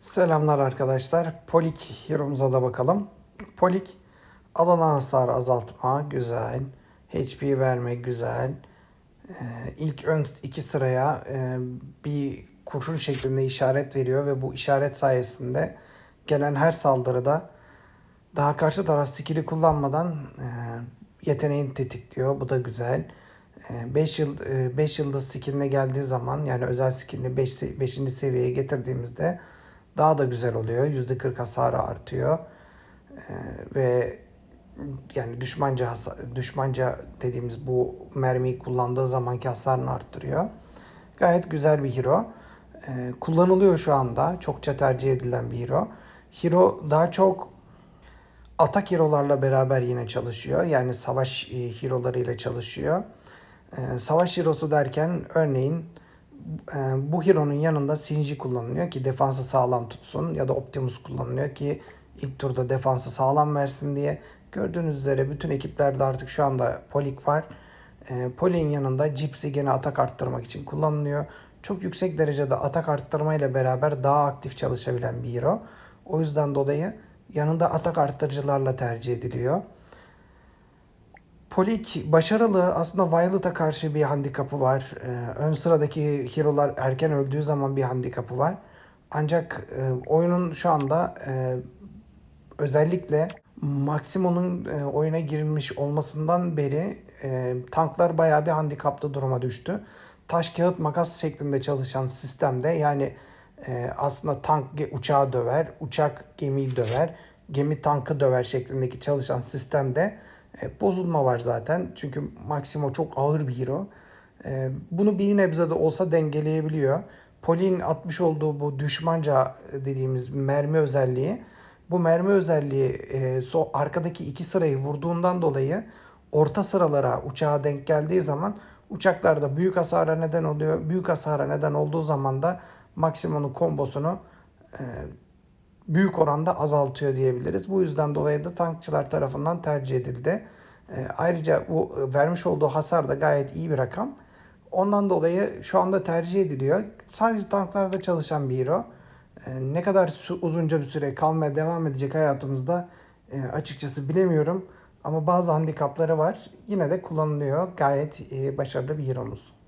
Selamlar arkadaşlar. Polik Hero'muza da bakalım. Polik alan hasar azaltma güzel. HP verme güzel. Ee, ilk ön iki sıraya e, bir kurşun şeklinde işaret veriyor ve bu işaret sayesinde gelen her saldırıda daha karşı taraf skill'i kullanmadan e, yeteneğini tetikliyor. Bu da güzel. 5 yıl 5 yıldız skilline geldiği zaman yani özel skillini 5 5. seviyeye getirdiğimizde daha da güzel oluyor. %40 hasarı artıyor. Ee, ve yani düşmanca hasar, düşmanca dediğimiz bu mermiyi kullandığı zamanki hasarını arttırıyor. Gayet güzel bir hero. Ee, kullanılıyor şu anda. Çokça tercih edilen bir hero. Hero daha çok atak hero'larla beraber yine çalışıyor. Yani savaş e, hero'larıyla çalışıyor. Ee, savaş hero'su derken örneğin bu hero'nun yanında Shinji kullanılıyor ki defansı sağlam tutsun ya da Optimus kullanılıyor ki ilk turda defansı sağlam versin diye. Gördüğünüz üzere bütün ekiplerde artık şu anda Polik var. E, Polik'in yanında Gypsy gene atak arttırmak için kullanılıyor. Çok yüksek derecede atak arttırma ile beraber daha aktif çalışabilen bir hero. O yüzden dolayı yanında atak arttırıcılarla tercih ediliyor. Polik başarılı aslında Violet'a karşı bir handikapı var. Ee, ön sıradaki hero'lar erken öldüğü zaman bir handikapı var. Ancak e, oyunun şu anda e, özellikle Maximo'nun e, oyuna girilmiş olmasından beri e, tanklar bayağı bir handikaplı duruma düştü. Taş kağıt makas şeklinde çalışan sistemde yani e, aslında tank uçağı döver, uçak gemiyi döver, gemi tankı döver şeklindeki çalışan sistemde e, bozulma var zaten. Çünkü Maximo çok ağır bir hero. E, bunu bir nebze de olsa dengeleyebiliyor. Poli'nin atmış olduğu bu düşmanca dediğimiz mermi özelliği bu mermi özelliği e, so, arkadaki iki sırayı vurduğundan dolayı orta sıralara uçağa denk geldiği zaman uçaklarda büyük hasara neden oluyor. Büyük hasara neden olduğu zaman da Maximo'nun kombosunu e, büyük oranda azaltıyor diyebiliriz. Bu yüzden dolayı da tankçılar tarafından tercih edildi. E, ayrıca bu e, vermiş olduğu hasar da gayet iyi bir rakam. Ondan dolayı şu anda tercih ediliyor. Sadece tanklarda çalışan bir hero. E, ne kadar uzunca bir süre kalmaya devam edecek hayatımızda e, açıkçası bilemiyorum. Ama bazı handikapları var. Yine de kullanılıyor. Gayet e, başarılı bir hero'muz.